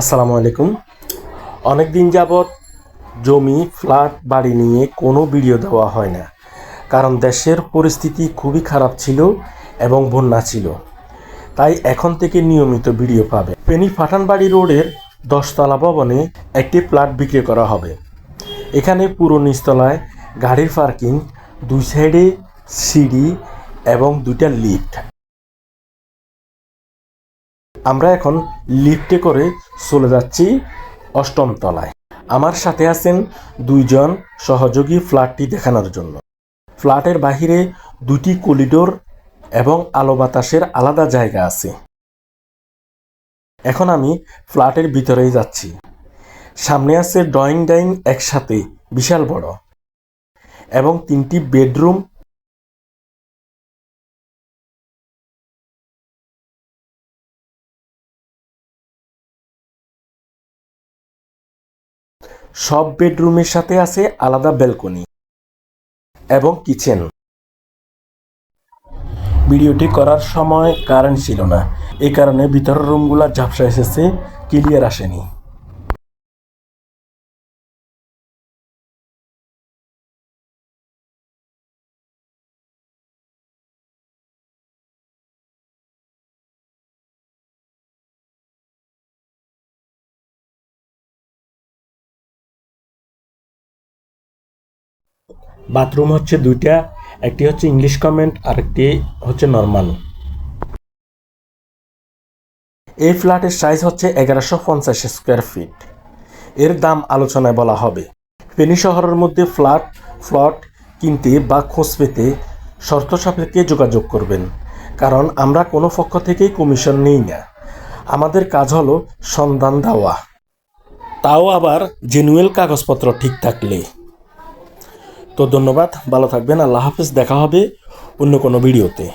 আসসালামু আলাইকুম। অনেক দিন যাবৎ জমি, ফ্ল্যাট, বাড়ি নিয়ে কোনো ভিডিও দেওয়া হয় না। কারণ দেশের পরিস্থিতি খুবই খারাপ ছিল এবং বন্যা ছিল। তাই এখন থেকে নিয়মিত ভিডিও পাবে। ফেনী ফাটানবাড়ি রোডের দশতলা ভবনে একটি ফ্ল্যাট বিক্রি করা হবে। এখানে পুরো নিচতলায় গাড়ির পার্কিং, দুই সাইডে সিঁড়ি এবং দুইটা লিফট। আমরা এখন লিফটে করে চলে যাচ্ছি অষ্টম তলায়। আমার সাথে আছেন দুইজন সহযোগী ফ্ল্যাটটি দেখানোর জন্য। ফ্ল্যাটের বাহিরে দুটি করিডোর এবং আলো বাতাসের আলাদা জায়গা আছে। এখন আমি ফ্ল্যাটের ভিতরেই যাচ্ছি। সামনে আছে ড্রয়িং ডাইং একসাথে, বিশাল বড়। এবং তিনটি বেডরুম সব বেডরুমের সাথে আছে আলাদা ব্যালকনি এবং কিচেন। ভিডিওটি করার সময় কারেন্ট ছিল না। এই কারণে ভিতরের রুমগুলো ঝাপসা এসেছে, ক্লিয়ার আসেনি। বাথরুম হচ্ছে দুইটা, একটি হচ্ছে ইংলিশ কমেন্ট আর একটি হচ্ছে নর্মাল এই ফ্ল্যাটের সাইজ হচ্ছে এগারোশো পঞ্চাশ স্কোয়ার ফিট এর দাম আলোচনায় বলা হবে। ফেনী শহরের মধ্যে ফ্ল্যাট ফ্লট কিনতে বা খোঁজ পেতে শর্ত সাপেক্ষে যোগাযোগ করবেন। কারণ আমরা কোনো পক্ষ থেকেই কমিশন নিই না। আমাদের কাজ হলো সন্ধান দেওয়া। তাও আবার জেনুয়েল কাগজপত্র ঠিক থাকলে। তো ধন্যবাদ ভালো থাকবেন আল্লাহ হাফিজ দেখা হবে অন্য কোনো ভিডিওতে।